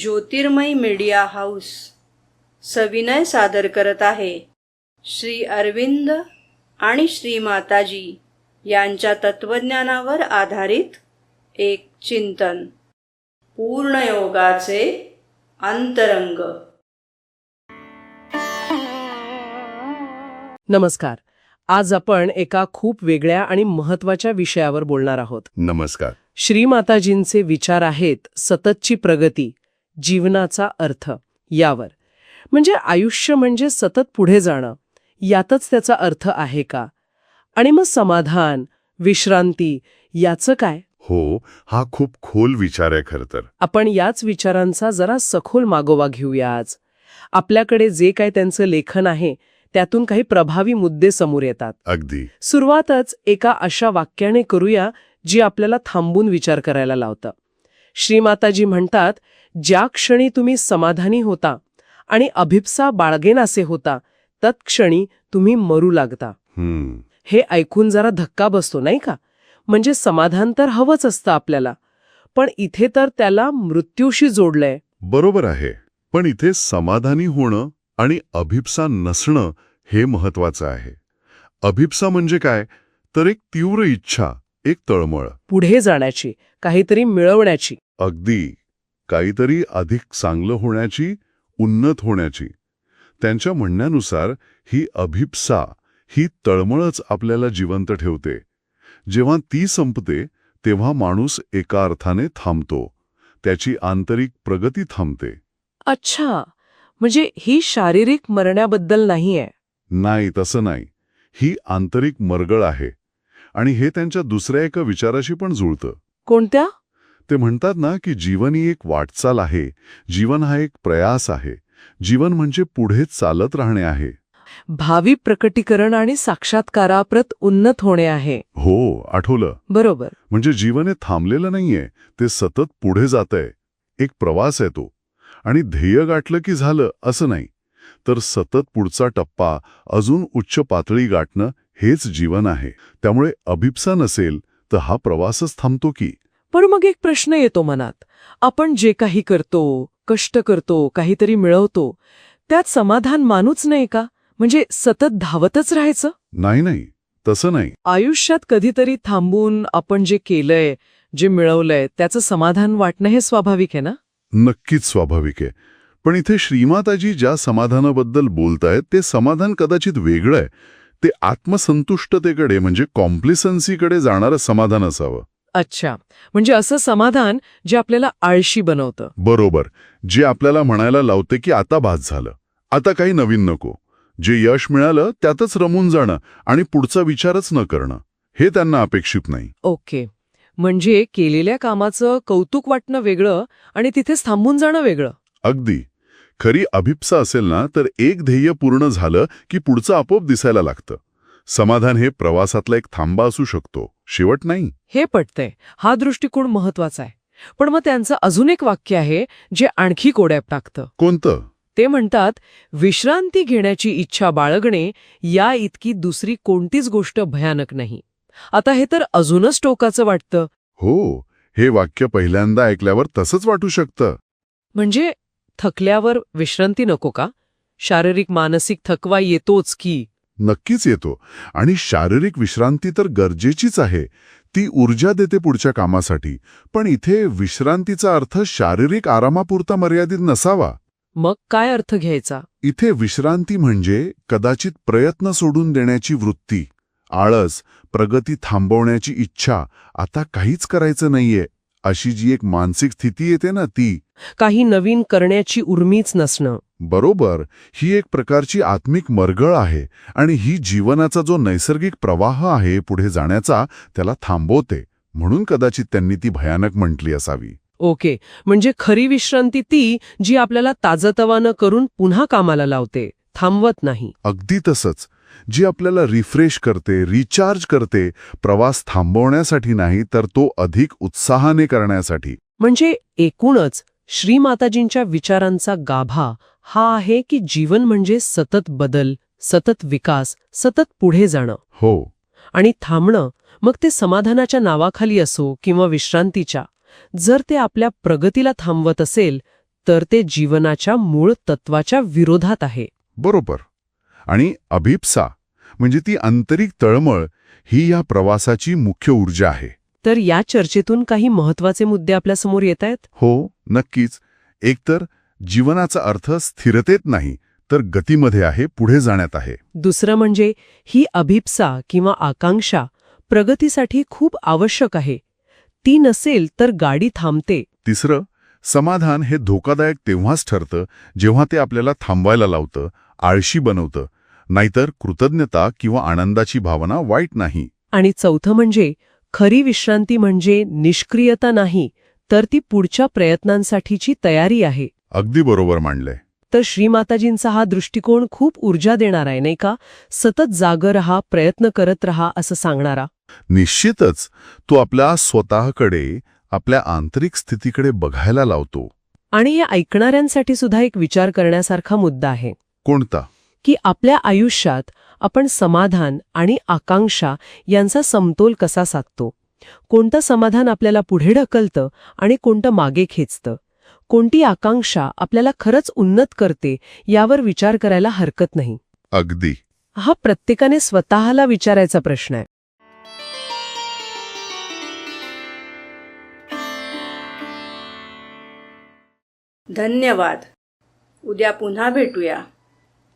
ज्योतिर्मय media house सविनय सादर करत आहे. श्री अरविंद आणि श्री माताजी यांच्या तत्वज्ञानावर आधारित एक चिंतन. पूर्णयोगाचे अंतरंग. नमस्कार. आज आपण एका खूप वेगळ्या आणि महत्त्वाच्या विषयावर बोलणार आहोत. नमस्कार. श्रीमाताजींचे विचार आहेत सततची प्रगती जीवनाचा अर्थ. यावर. म्हणजे आयुष्य म्हणजे सतत पुढे जाणं. यातच त्याचा अर्थ आहे का? आणि मग समाधान विश्रांती याचं काय? हो हा खूप खोल विचार आहे खरं तर. आपण याच विचारांचा जरा सखोल मागोवा घेऊया आज. आपल्याकडे जे काय त्यांचं लेखन आहे त्यातून काही प्रभावी मुद्दे समोर येतात. अगदी. सुरुवातच एका अशा वाक्याने करूया जी आपल्याला थांबून विचार करायला लावतं. श्रीमाताजी म्हणतात ज्या क्षणी तुम्ही समाधानी होता आणि अभिप्सा बाळगेनासे होता तत्क्षणी तुम्ही मरू लागता. हम्म. हे ऐकून जरा धक्का बसतो नाही का? म्हणजे समाधान तर हवंच असतं आपल्याला पण इथे तर त्याला मृत्यूशी जोडलंय. बरोबर आहे पण इथे समाधानी होणं आणि अभिप्सा नसणं हे महत्वाचं आहे. अभिप्सा म्हणजे काय? तर एक तीव्र इच्छा एक तळमळ. पुढे जाण्याची काहीतरी मिळवण्याची. अगदी. काहीतरी अधिक चांगलं होण्याची उन्नत होण्याची. त्यांच्या म्हणण्यानुसार ही अभिप्सा ही तळमळच आपल्याला जिवंत ठेवते. जेव्हा ती संपते तेव्हा माणूस एका अर्थाने थांबतो. त्याची आंतरिक प्रगती थांबते. अच्छा. म्हणजे ही शारीरिक मरण्याबद्दल नाहीये. नाही तसं नाही. ही आंतरिक मरगळ आहे. आणि हे त्यांच्या दुसऱ्या एका विचाराशी पण जुळतं. कोणत्या? ते म्हणतात ना की जीवन ही एक वाटचाल आहे. जीवन हा एक प्रयास आहे. जीवन म्हणजे पुढे चालत राहणे आहे. भावी प्रकटीकरण आणि साक्षात्काराप्रत उन्नत होणे आहे. हो आठवलं. बरोबर. म्हणजे जीवन हे थांबलेलं नाहीये ते सतत पुढे जातंय. एक प्रवास आहे तो. आणि ध्येय गाठलं की झालं असं नाही. तर सतत पुढचा टप्पा अजून उच्च पातळी गाठणं हेच जीवन आहे. त्यामुळे अभिप्सा नसेल तर हा प्रवासच थांबतो की? पण मग एक प्रश्न येतो मनात. आपण जे काही करतो कष्ट करतो काहीतरी मिळवतो त्यात समाधान मानूच नाही का? म्हणजे सतत धावतच राहायचं? नाही नाही. तसं नाही. आयुष्यात कधीतरी थांबून आपण जे केलंय जे मिळवलंय त्याचं समाधान वाटणं हे स्वाभाविक आहे ना? नक्कीच स्वाभाविक आहे. पण इथे श्रीमाताजी ज्या समाधानाबद्दल बोलतायत ते समाधान कदाचित वेगळं आहे. ते आत्मसंतुष्टतेकडे म्हणजे कॉम्प्लिसन्सीकडे जाणारं समाधान असावं. अच्छा. म्हणजे असं समाधान जे आपल्याला आळशी बनवतं. बरोबर. जे आपल्याला म्हणायला लावते की आता भास झालं. आता काही नवीन नको. जे यश मिळालं त्यातच रमून जाणं आणि पुढचा विचारच न करणं. हे त्यांना अपेक्षित नाही. ओके. म्हणजे केलेल्या कामाचं कौतुक वाटणं वेगळं आणि तिथेच थांबून जाणं वेगळं. अगदी. खरी अभिप्सा असेल ना तर एक ध्येय पूर्ण झालं की पुढचं आपोआप दिसायला लागतं. समाधान हे प्रवासातला एक थांबा असू शकतो. शेवट नाही. हे पटतंय. हा दृष्टिकोन महत्त्वाचा आहे. पण मग त्यांचं अजून एक वाक्य आहे जे आणखी कोड्याप टाकतं. कोणतं? ते म्हणतात विश्रांती घेण्याची इच्छा बाळगणे या इतकी दुसरी कोणतीच गोष्ट भयानक नाही. आता हे तर अजूनच टोकाचं वाटतं. हो हे वाक्य पहिल्यांदा ऐकल्यावर तसंच वाटू शकतं. म्हणजे थकल्यावर विश्रांती नको का? शारीरिक मानसिक थकवा येतोच की. नक्कीच येतो. आणि शारीरिक विश्रांती तर गरजेचीच आहे. ती ऊर्जा देते पुढच्या कामासाठी. पण इथे विश्रांतीचा अर्थ शारीरिक आरामापुरता मर्यादित नसावा. मग काय अर्थ घ्यायचा? इथे विश्रांती म्हणजे कदाचित प्रयत्न सोडून देण्याची वृत्ती. आळस प्रगती थांबवण्याची इच्छा. आता काहीच करायचं नाहीये. अशी जी एक मानसिक स्थिती येते ना ती काही नवीन करण्याची उर्मीच नसणं. बरोबर ही एक प्रकारची आत्मिक मरगळ आहे आणि ही जीवनाचा जो नैसर्गिक प्रवाह आहे पुढे जाण्याचा त्याला थांबवते म्हणून कदाचित त्यांनी ती भयानक म्हटली असावी. ओके म्हणजे खरी विश्रांती ती जी आपल्याला ताजतवानं करून पुन्हा कामाला लावते. थांबवत नाही. अगदी तसंच. जी आपल्याला रिफ्रेश करते रिचार्ज करते प्रवास थांबवण्यासाठी नाही तर तो अधिक उत्साहाने करण्यासाठी. म्हणजे एकूणच श्रीमाताजींच्या विचारांचा गाभा हा आहे की जीवन म्हणजे सतत बदल सतत विकास सतत पुढे जाणं. हो. आणि थांबणं मग ते समाधानाच्या नावाखाली असो किंवा विश्रांतीच्या. जर ते आपल्या प्रगतीला थांबवत असेल तर ते जीवनाच्या मूळ तत्वाच्या विरोधात आहे. बरोबर. आणि अभिप्सा म्हणजे ती आंतरिक तळमळ ही या प्रवासाची मुख्य ऊर्जा आहे. तर या चर्चेतून काही महत्त्वाचे मुद्दे आपल्यासमोर येत आहेत? हो नक्कीच. एकतर जीवनाचा अर्थ स्थिरतेत नाही तर गतीमध्ये आहे पुढे जाण्यात आहे. दुसरं म्हणजे ही अभिप्सा किंवा आकांक्षा प्रगतीसाठी खूप आवश्यक आहे. ती नसेल तर गाडी थांबते. तिसरं समाधान हे धोकादायक तेव्हाच ठरतं जेव्हा ते आपल्याला थांबवायला लावतं आळशी बनवतं. नाहीतर कृतज्ञता किंवा आनंदाची भावना वाईट नाही. आणि चौथं म्हणजे खरी विश्रांती म्हणजे निष्क्रियता नाही तर ती पुढच्या प्रयत्नांसाठीची तयारी आहे. अगदी बरोबर मांडलंय. तर श्रीमाताजींचा हा दृष्टिकोन खूप ऊर्जा देणार आहे नाही का? सतत जागं रहा प्रयत्न करत रहा असं सांगणारा. निश्चितच तो आपल्या स्वतःकडे आपल्या आंतरिक स्थितीकडे बघायला लावतो. आणि हे ऐकणाऱ्यांसाठी सुद्धा एक विचार करण्यासारखा मुद्दा आहे. कोणता? की आपल्या आयुष्यात आपण समाधान आणि आकांक्षा यांचा समतोल कसा साधतो? कोणतं समाधान आपल्याला पुढे ढकलतं आणि कोणतं मागे खेचतं? कोणती आकांक्षा आपल्याला खरंच उन्नत करते यावर विचार करायला हरकत नाही. अगदी. हा प्रत्येकाने स्वतःला विचारायचा प्रश्न आहे. धन्यवाद. उद्या पुन्हा भेटूया.